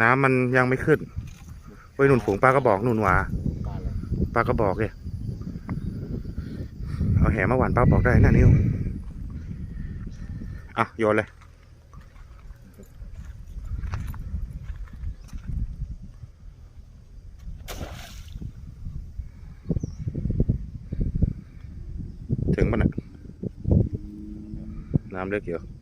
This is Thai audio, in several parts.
น้ำมันยังไม่ขึ้นเว้ยหนุนฝูงปลากระบอกหนุนหวาปลากระบอกเลยเอาแหมาหวานปลากระบอกได้นะนิวอะโยนเลย ถึงมันอะน้ำเล็กอยู่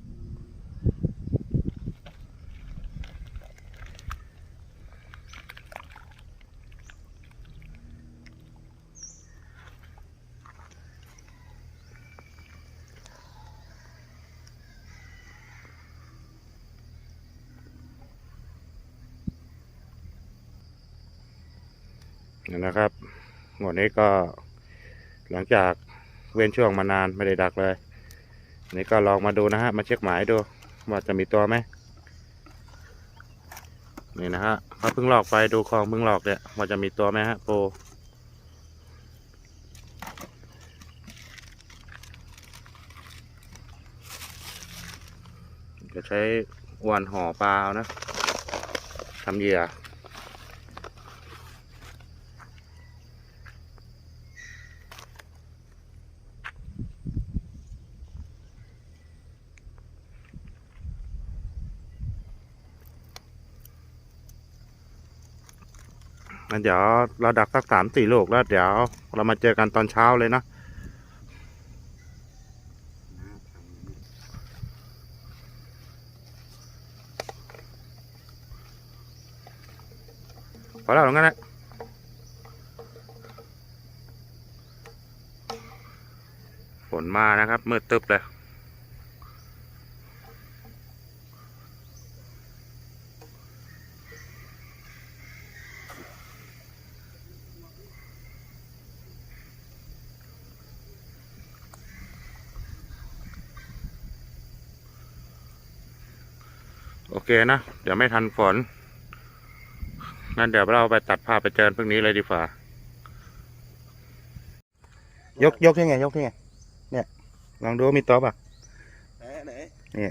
นะครับ หมดนี้ก็หลังจากเว้นช่วงมานานไม่ได้ดักเลยนี่ก็ลองมาดูนะฮะ มาเช็คหมายดูว่าจะมีตัวไหมนี่นะฮะเขาเพิ่งหลอกไปดูคลองเพิ่งหลอกเนี่ยว่าจะมีตัวไหมฮะโปรจะใช้อวนห่อปลาเอานะทำเหยื่อ งั้นเดี๋ยวเราดักสักสามสี่ลูกแล้วเดี๋ยวเรามาเจอกันตอนเช้าเลยนะพอแล้วงั้นแหละฝนมานะครับมืดตึบเลย โอเคนะ เดี๋ยวไม่ทันฝน งั้นเดี๋ยวเราไปตัดภาพไปเจอพรุ่งนี้เลยดีกว่า ยกยกที่ไง ยกที่ไง เนี่ย ลองดูว่ามีตัวป่ะไหนไหนนี่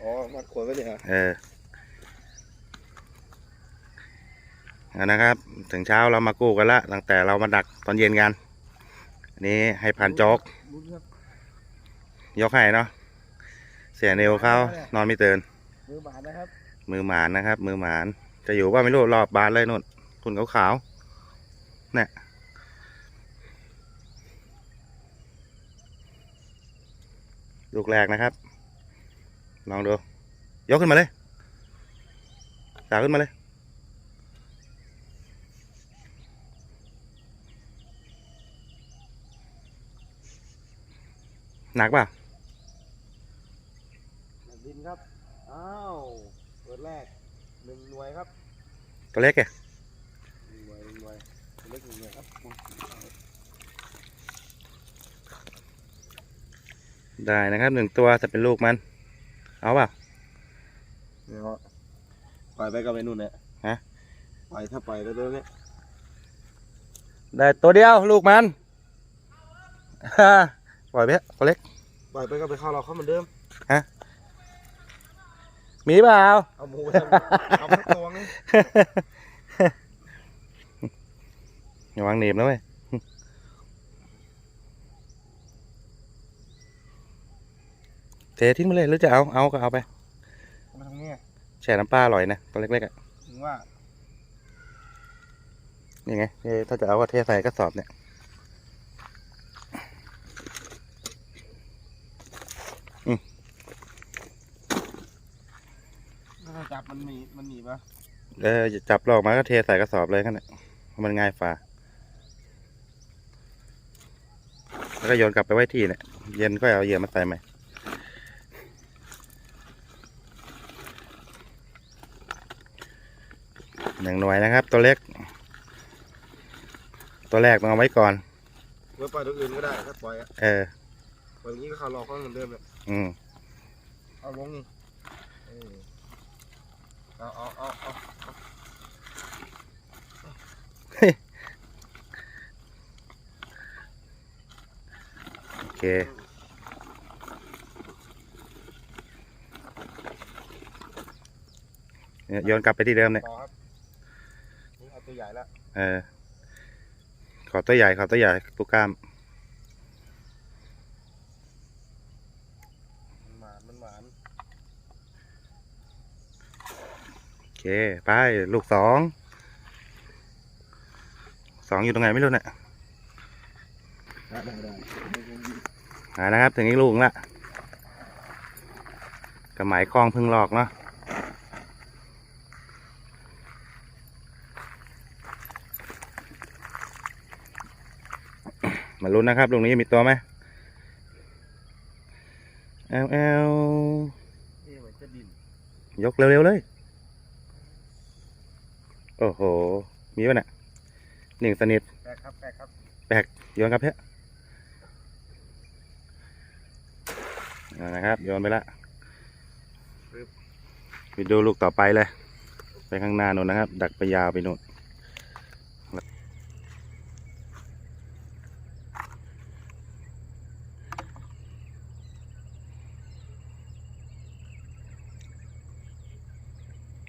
อ๋อ มัดขวดไว้เลยเหรอเออเอานะครับ ถึงเช้าเรามากู้กันละ ตั้งแต่เรามาดักตอนเย็นกัน อันนี้ให้ผ่านโจ๊กรู้เรื่องยกให้เนาะเสียเนวเขานอนไม่ตื่น มือบาดนะครับ มือหมานนะครับ มือหมาน จะอยู่ว่าไม่รู้รอบบานเลยนู่นคุณขาวขาวๆเนี่ยลูกแรกนะครับ ลองดู ยกขึ้นมาเลยสาวขึ้นมาเลย หนักปล่ หน่วยครับได้นะครับหนึ่งตัวแต่เป็นลูกมัน เอาเปล่าเดี๋ยวปล่อยไปกับไอ้นู่นเนี่ยฮะปล่อยถ้าปล่อยไปตัวเนี้ยได้ตัวเดียวลูกมันปล่อยไปเถอะตัวเล็กปล่อยไปก็ไปเข้าเราเข้าเหมือนเดิมมีเปล่าเอาหมูไปทำเอาไปตว งนี่อย่าวางหนีบนะเว้ยเททิ้งไปเลยหรือจะเอา เอาก็เอาไปเอามาทำไงอะแช่น้ำปลาอร่อยนะตัวเล็กๆอะถึงว่านี่ไงเทถ้าจะเอาก็เทใส่กระสอบเนี่ยถ้าจับมันหนีมันหนีปะ เออจะจับลอกมาก็เทใส่กระสอบเลยกันแหละมันง่ายฝ่าแล้วก็โยนกลับไปไว้ที่เนี่ย เย็นก็เอาเหยื่อมาใส่ใหม่หนึ่งหน่วยนะครับ ตัวเล็ก ตัวแรกต้องเอาไว้ก่อนเมื่อปล่อยตัวอื่นก็ได้ถ้าปล่อยอะเออปล่อยอย่างนี้ก็เข้าเราเข้าเหมือนเดิมเลยอืมเอาลงนี่เออเอาเอาเอาเอา โอ เคนี่เนี่ยโยนกลับไปที่เดิมเนี่ยต่อครับนี่เอาตัวใหญ่ละเออขอตัวใหญ่ขอตัวใหญ่ปูกล้ามมันหมานมันหมานโอเค ไป ลูกสอง สองอยู่ตรงไหนไม่รู้เนี่ย ได้ได้ได้อ่า นะครับ ถึงอีกลูกละกระหมายคลองพึ่งหลอกเนาะมาลุ้นนะครับลูกนี้มีตัวไหมแอลแอลเอ๊ะเหมือนจะดินยกเร็วๆเลย โอ้โห มีป่ะเนี่ยหนึ่งสนิท แปลกครับ แปลกครับแบกโยนครับเพื่ออา นะครับโยนไปละไปดูลูกต่อไปเลย ไปข้างหน้านู่นนะครับ ดักไปยาวไปนู่น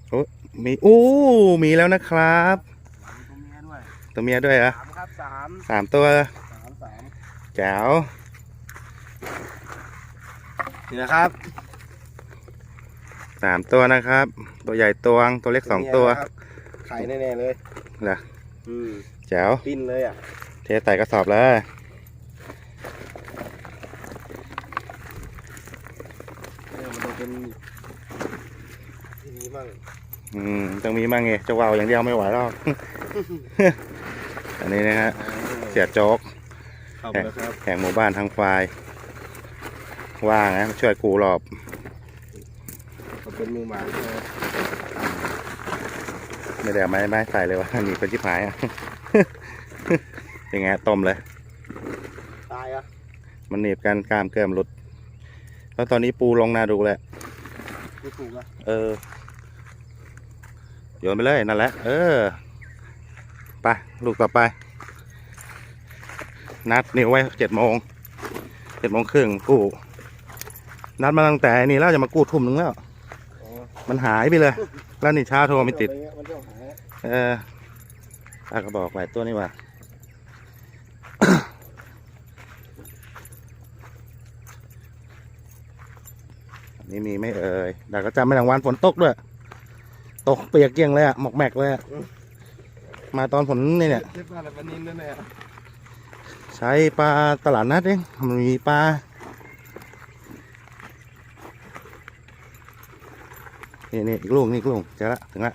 โอ้มีอู้มีแล้วนะครับหลังตัวเมียด้วยตัวเมียด้วยเหรอสามครับสามสามตัวสามสามแจ๋ว นี่นะครับสามตัวนะครับ ตัวใหญ่ตัวงตัวเล็กสองตัวครับไข่แน่ๆเลยเหรออืมแจ๋วปิ้นเลยอะ เทใส่กระสอบเลยเออมันต้องเป็นที่นี้มั่งอืมต้องมีมั่งไงจะวาวอย่างเดียวไม่ไหวหรอกอันนี้นะฮะเสียโจ๊กเข้าไปแล้วครับแข่งหมู่บ้านทางควาย ว่างนะมาช่วยกูรอบเขาเป็นมือหมาใช่ไหมไม่ได้เอาไม้ไม้ใส่เลยว่าหนีเป็นชิบหายอะเป็นไงต้มเลย ตายอะมันหนีบกันกล้ามเกลิมหลุด แล้วตอนนี้ปูลงนาดูแหละไม่ถูกอะเออโยนไปเลยนั่นแหละ เออ ไปลูกต่อไป นัดนี่ไว้เจ็ดโมงเจ็ดโมงครึ่งกู้ นัดมาตั้งแต่นี่แล้วจะมากู้ทุ่มหนึงแล้วอ๋อมันหายไปเลย แล้วนี่เช้าโทรไม่ติด มันจะหายเออป้าก็บอกหลายตัวนี่ว่า อันนี้มีไหม่เอ่ยแต่ก็จำไม่รางวันฝนตกด้วย ตกเปียกเกลี้ยงเลยอะหมอกแมกเลยอะมาตอนฝนนี่เนี่ย เจ็บอะไรปลานินนั่นแหละ ใช้ปลาตลาดนัดเองมันมีปลา นี่นี่อีกลูกนี่อีกลูกเจอละถึงละ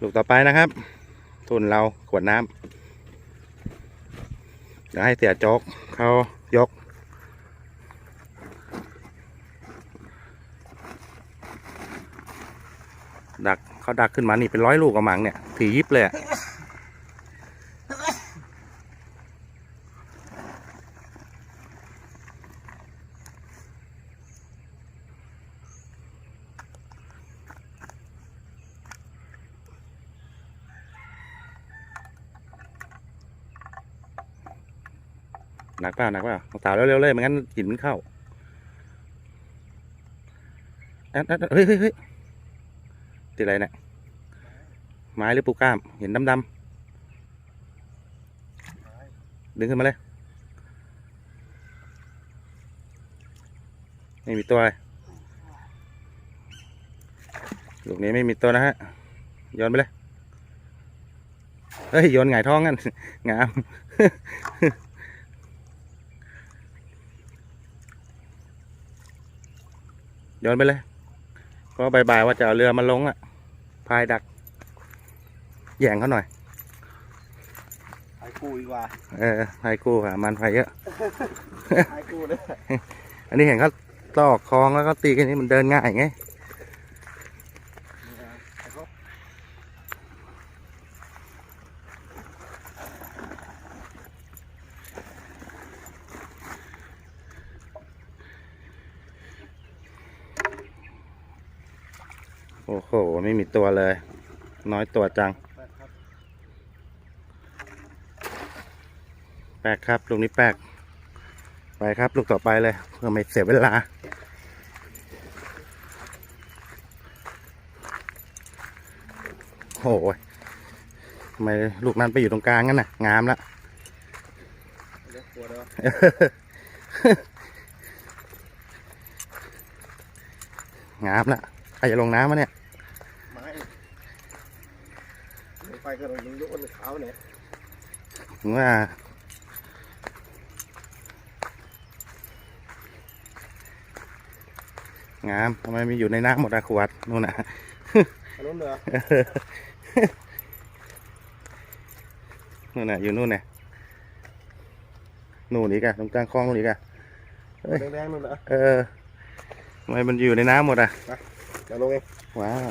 ลูกต่อไปนะครับทุนเราขวดน้ำเดี๋ยวให้เสียจกเขายก ดักเขาดักขึ้นมานี่เป็นร้อยลูกกระมังเนี่ยถียิบเลยอะ เปล่าหนักเปล่าสาวเร็วๆเลยไม่งั้นกลิ่นมันเข้าแอดแอดเฮ้ยเฮ้ยเฮ้ยติดอะไรเนี่ยไม้หรือปูกล้าม เห็นดำๆดึงขึ้นมาเลย ไม่มีตัวลยลูกนี้ไม่มีตัวนะฮะโยนไปเลย เฮ้ยโยนหงายท้องกันงาม โยนไปเลยเพราะบ่ายๆว่าจะเอาเรือมาลงอะ พายดัก แย่งเขาหน่อย ไอ้กูดีกว่าเออพายกู้ค่ะมันพายเยอะ ไอ้กูเลย อันนี้เห็นเขาลอกคลองแล้วก็ตีกันนี่มันเดินง่ายไง ไอ้เขา โอ้โห ไม่มีตัวเลย น้อยตัวจังแปลกครับแปลกครับ ลูกนี้แปลก ไปครับ ลูกต่อไปเลย เพื่อไม่เสียเวลา โอ้ยทำไมลูกนั้นไปอยู่ตรงกลางงั้นน่ะ งามละงามละใครจะลงน้ำมาเนี่ย ไม่ งยิงลูกมันขาวเนี่ยว่างามทำไมมีอยู่ในน้ำหมดอะขวดนู่นน่ะนนู้นเหรอนู่นน่ะอยู่นู่นน่ะนู่นอีกอะตรงกลางคลองนู่นอีกอะแดงๆนู่นเหรอเออทำไมมันอยู่ในน้ำหมดอะเดี๋ยวลงเองว้าว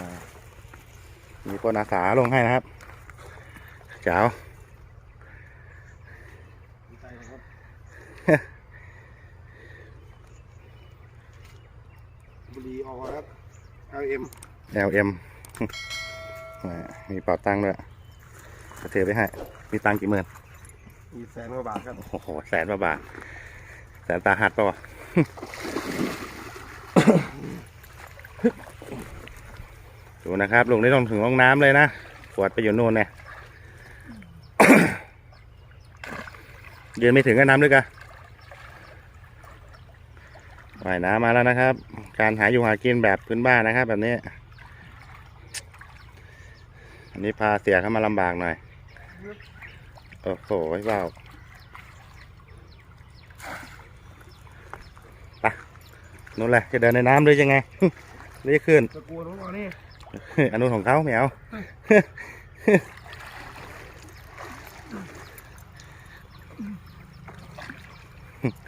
มีคนอาสาลงให้นะครับ จ้าดีใจนะครับบุรีออกมาครับ LM LM มีเป่าตังด้วยจะถือไปให้ มีตังกี่หมื่นมีแสนกว่าบาทครับ โอ้โห แสนกว่าบาท แสนตาหัดปะวะดูนะครับลุงนี่ต้องถึงห้องน้ำเลยนะขวดไปอยู่นู่นเนี่ย ยืนไม่ถึงก็น้ำลึกอะว่ายน้ำมาแล้วนะครับ การหาอยู่หากินแบบพื้นบ้านนะครับ แบบนี้ อันนี้พาเสียเข้ามาลำบากหน่อย โอ้โหว้าวไปะนู่นแหละจะเดินในน้ำหรือยังไงหรือจะขึ้น ตะกูนู้นก่อนนี่อันนู้นของเขาไม่เอา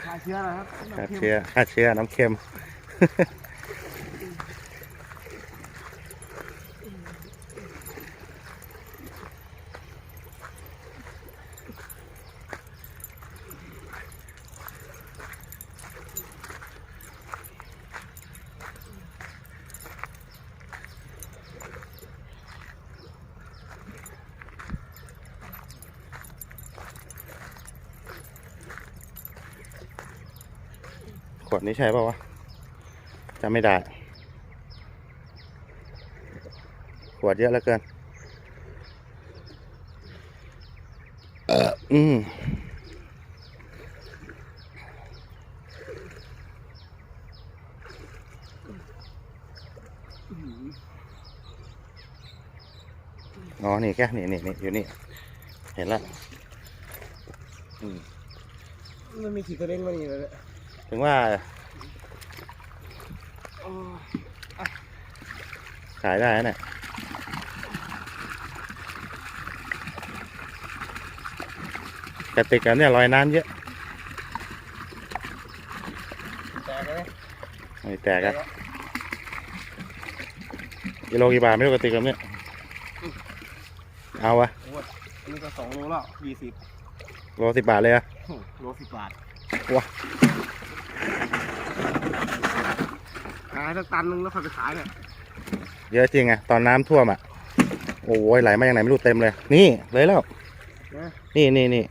ฆ่าเชื้อนะครับฆ่าเชื้อฆ่าเชื้อน้ำเค็ม นี้ใช่ป่าวะจำไม่ได้ ขวดเยอะเหลือเกิน เอออืมอ๋อ นี่แค่นี่นี่นี่อยู่นี่ เห็นแล้วมันมีขีดตัวเล็กมานี่เลยถึงว่า ขายได้นะเนี่ยกระติกอันเนี่ยลอยน้ำเยอะแตกเลยไม่แตกอะกิโลกี่บาทไม่รู้กระติกแบบเนี้ยเอาวะอันนี้ก็สองโลแล้วยี่สิบโลสิบบาทเลยอะโลสิบบาทว้า ขายสักตันนึงแล้วค่อยไปขายเนี่ยเยอะจริงอะตอนน้ำท่วมอะโอ้ยไหลมาอย่างไหนไม่รู้เต็มเลย นี่เลยแล้วนะนี่นี่นี่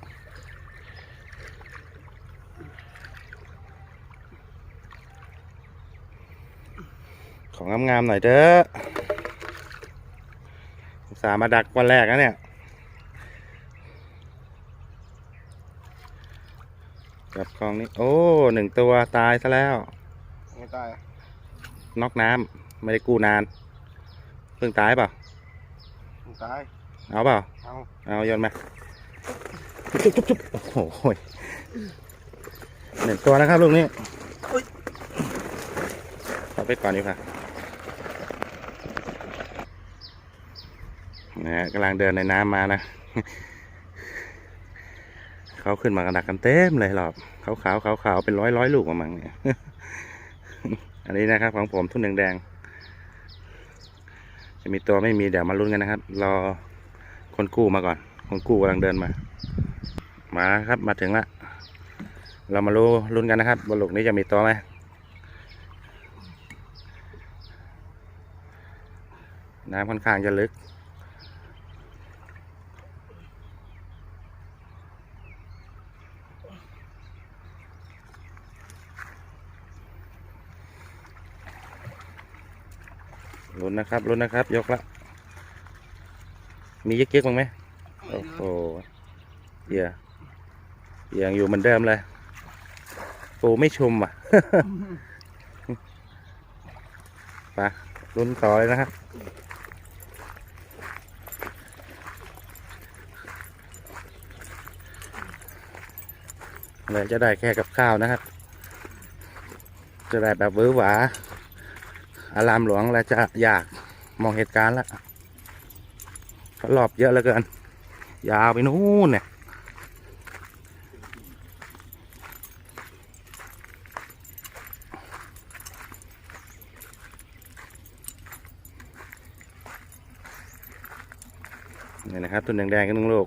ของงามๆหน่อยเด้ออุตส่าห์มาดักวันแรกนะเนี่ยจับกองนี้ โอ้หนึ่งตัวตายซะแล้วไม่ตายอะ น็อกน้ำไม่ได้กู้นาน เพิ่งตายเปล่าไม่ตาย เอาเปล่า เอาเอาโยนมาจุ๊บจุ๊บจุ๊บโอ้โหหนึ่งตัวนะครับลูกนี้เอาไปก่อนดีกว่านะฮะกำลังเดินในน้ำมานะ เขาขึ้นมากระดักกันเต็มเลยหรอบขาวขาวขาวขาวๆเป็นร้อยร้อยลูกมามั่งเนี่ย อันนี้นะครับของผมทุ่นแดงๆจะมีตัวไม่มีเดี๋ยวมาลุ้นกันนะครับ รอคนกู้มาก่อน คนกู้กำลังเดินมา มาครับมาถึงละ เรามารู้ลุ้นกันนะครับบนหลุกนี้จะมีตัวไหมน้ำค่อนข้างจะลึก ลุ้นนะครับลุ้นนะครับ ยกละ มียึกยึกๆบ้างไหมโอ้โหเหยื่อเหยื่อยังอยู่เหมือนเดิมเลยปูไม่ชุมอะไปลุ้นต่อเลยนะครับเลยจะได้แค่กับข้าวนะครับ จะได้แบบวื้อหวา อารามหลวงแล้วจะอยากมองเหตุการณ์ละเพราะรอบเยอะเหลือเกิน ยาวไปนู่นเนี่ยนี่นะครับตัวแดงๆกันนึ่งลูก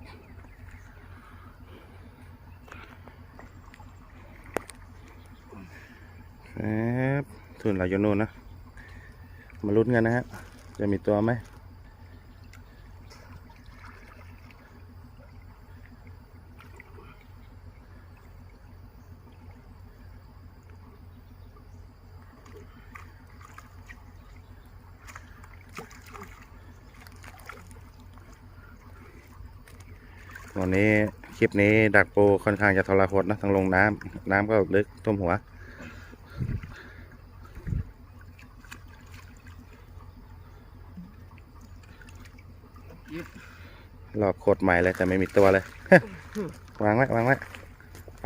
ครับทุนเราอยู่นู่นนะ มาลุ้นกันนะฮะ จะมีตัวไหมวันนี้คลิปนี้ดักปูค่อนข้างจะทรหดนะทางลงน้ำน้ำก็ลึกท่วมหัว รอบโคตรใหม่เลยแต่ไม่มีตัวเลย วางไว้วางไว้ไป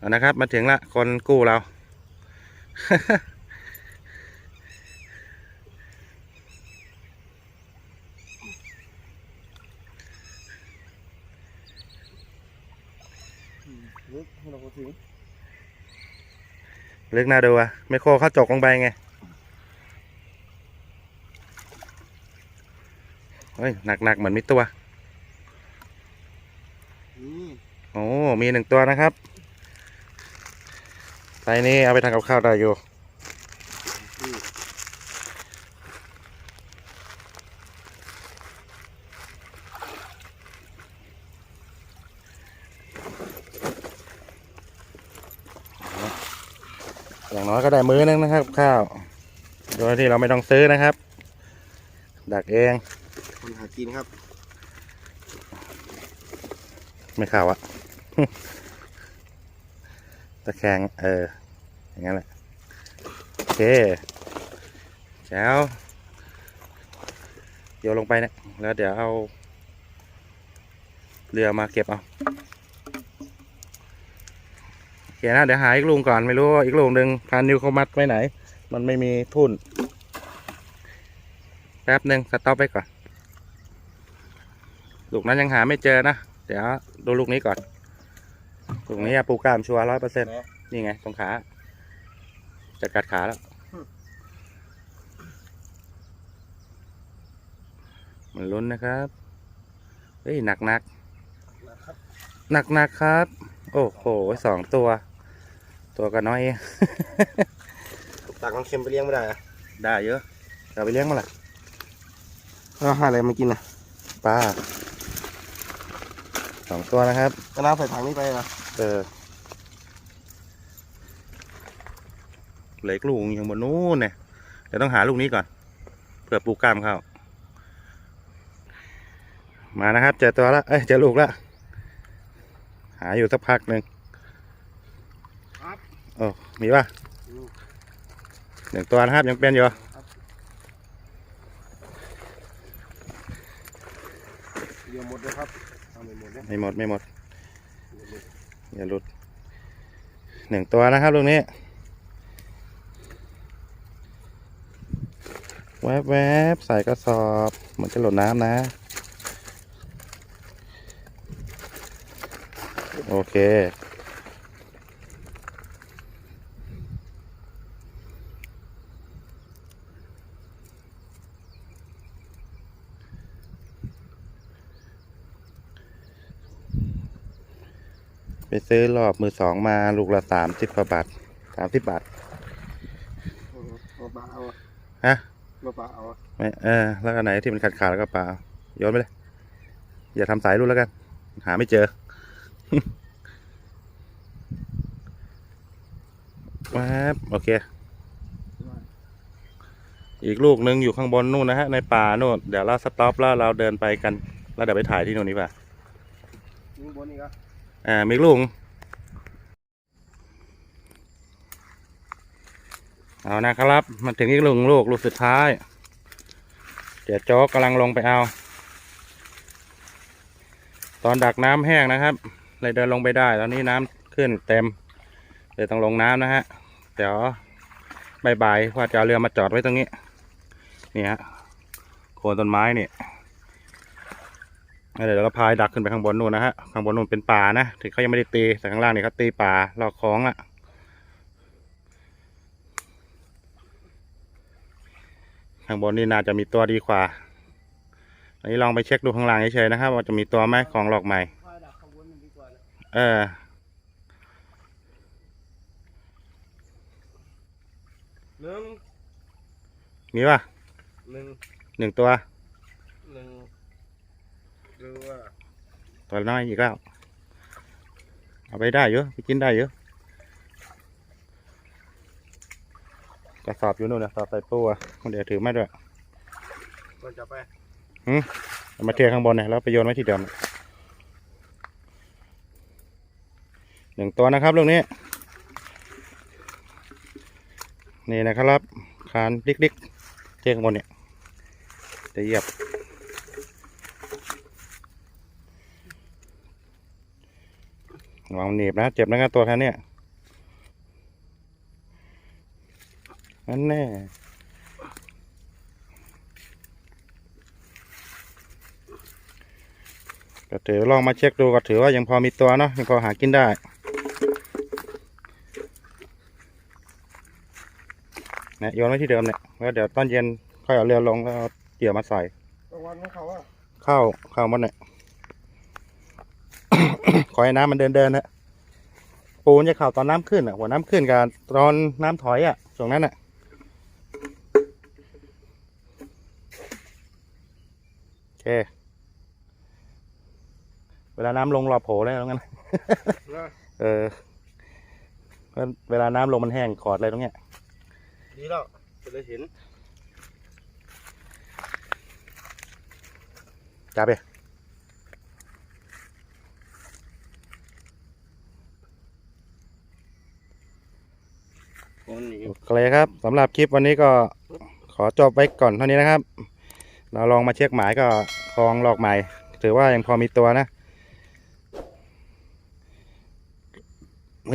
เอานะครับ มาถึงละคนกู้เรา ลึกให้เราถึงลึกน่าดูอะไม่โคเข้าจกลงไปไงเฮ้ยหนักๆเหมือนมีตัว นี่ โอ้ มีหนึ่งตัวนะครับไซ ส์นี้เอาไปทำกับข้าวได้อยู่นี่อย่างน้อยก็ได้มื้อนึงนะครับ ข้าว โดยที่เราไม่ต้องซื้อนะครับ ดักเอง คนหากินครับ ไม่ข่าวอะ ตะแคงเออ อย่างนั้นแหละโอเคแจ้วโยนลงไปเนี่ยแล้วเดี๋ยวเอา เรือมาเก็บเอาโอเคนะเดี๋ยวหาอีกลุงก่อนไม่รู้ว่าอีกลุงหนึ่งพานิวเขามัดไว้ไหน มันไม่มีทุ่นแป๊บหนึ่งสต็อปไว้ก่อน ลูกนั้นยังหาไม่เจอนะ เดี๋ยวดูลูกนี้ก่อน ลูกนี้ปูกล้ามชัวร้อยเปอร์เซ็นต์นี่ไงตรงขา จะกัดขาแล้ว มันลุ้นนะครับ เฮ้ย หนักหนักนะครับหนักหนักๆครับ โอ้โหสองตัว ตัวก็น้อยเองตักน้ำเค็มไปเลี้ยงไม่ได้อะได้เยอะเราไปเลี้ยงมาละเอาหาอะไรมากินอะปลาสองตัวนะครับก็น้ำใส่ถังนี้ไปนะเออ เหลืออีกลูกยังบนนู้นเนี่ยเดี๋ยวต้องหาลูกนี้ก่อนเพื่อปลูกกล้ามเข้ามานะครับเจอตัวละเอ้ยเจอลูกละหาอยู่สักพักหนึ่งครับโอ้มีป่ะหนึ่งตัวนะครับยังเป็นอยู่เดี๋ยวหมดเลยครับทำไปหมดเลยไม่หมดไม่หมดอย่าหลุดหนึ่งตัวนะครับลูกนี้ แวบแวบใส่กระสอบ เหมือนจะหล่นน้ำนะ โอเค ไปซื้อรอบมือสองมาลูกละสามสิบบาทสามสิบบาท มาปลาเอาอะไม่เออแล้วก็ไหนที่มันขาดขาดๆแล้วก็ปลาโยนไปเลย อย่าทำสายรูดแล้วกัน หาไม่เจอแป๊บโอเค อีกลูกหนึ่งอยู่ข้างบนนู่นนะฮะ ในป่านู่น เดี๋ยวเราสต็อปแล้วเราเดินไปกัน แล้วเดี๋ยวไปถ่ายที่นู่นนี้ป่ะยิงบนอีกอะอ่ามีอีกลูก เอานะครับมาถึงอีกลูกลูกลูกสุดท้าย เดี๋ยวจ๊กกำลังลงไปเอา ตอนดักน้ำแห้งนะครับ เลยเดินลงไปได้ ตอนนี้น้ำขึ้นเต็มเลยต้องลงน้ำนะฮะ เดี๋ยวบ่ายว่าจะเอาเรือมาจอดไว้ตรงนี้ นี่ฮะโคนต้นไม้นี่เดี๋ยวเราพายดักขึ้นไปข้างบนนู่นนะฮะ ข้างบนนู่นเป็นป่านะถึงเขายังไม่ได้ตีแต่ข้างล่างนี่เขาตีป่าลอกคลองละ ข้างบนนี่น่าจะมีตัวดีกว่าอันนี้ลองไปเช็คดูข้างล่างเฉยๆนะครับว่าจะมีตัวไหมของหลอกใหม่พายดักข้างบนมันดีกว่านะเออหนึ่งมีป่ะหนึ่งหนึ่งตัวหนึ่งดูว่าตัวน้อยอีกแล้ว เอาไปได้เยอะไปกินได้เยอะ กระสอบอยู่นู่นนะสอบใส่ปูอะเดี๋ยวถือมาด้วยมันจะไปเอามาเทข้างบนเนี่ยแล้วไปโยนไว้ที่เดิมหนึ่งตัวนะครับลูกนี้ นี่นะครับคานดิกๆเทข้างบนเนี่ยจะเหยียบระวังหนีบนะ เจ็บนะครับตัวแค่เนี้ นั่นแน่ก็ถือลองมาเช็คดูก็ถือว่ายังพอมีตัวเนาะยังพอหากินได้เนี่ยโยนไว้ที่เดิมเนี่ยแล้วเดี๋ยวตอนเย็นค่อยเอาเรือลงแล้วเอาเกี่ยวมาใส่รางวัลของเขาอะเข้าเข้าหมดเนี่ย ขอให้น้ำมันเดินเดินๆนะปูนจะเข่าตอนน้ำขึ้นอะหัวน้ำขึ้นกับตอนน้ำถอยอะช่วงนั้นอะโอ เค เวลาน้ำลงรอโผล่เลยตรงนั้นนะเออเพราะเวลาน้ำลงมันแห้งขอดอะไรตรงเนี้ย ดีแล้วจะได้เห็นจับไปคนนี้โอเคครับสำหรับคลิปวันนี้ก็ขอจบไว้ก่อนเท่านี้นะครับ เราลองมาเช็คหมายก็คลองหลอกใหม่ถือว่ายังพอมีตัวนะ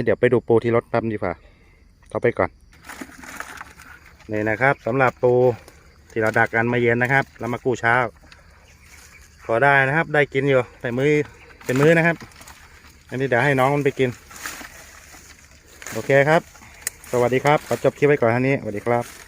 เดี๋ยวไปดูปูที่รถแป๊บดีกว่าเอาไปก่อน นี่นะครับสำหรับปูที่เราดักกันมาเย็นนะครับ แล้วมากู้เช้า พอได้นะครับ ได้กินอยู่แต่มือเป็นมื้อนะครับ อันนี้เดี๋ยวให้น้องมันไปกิน โอเคครับ สวัสดีครับ ขอจบคลิปไว้ก่อนเท่านี้ สวัสดีครับ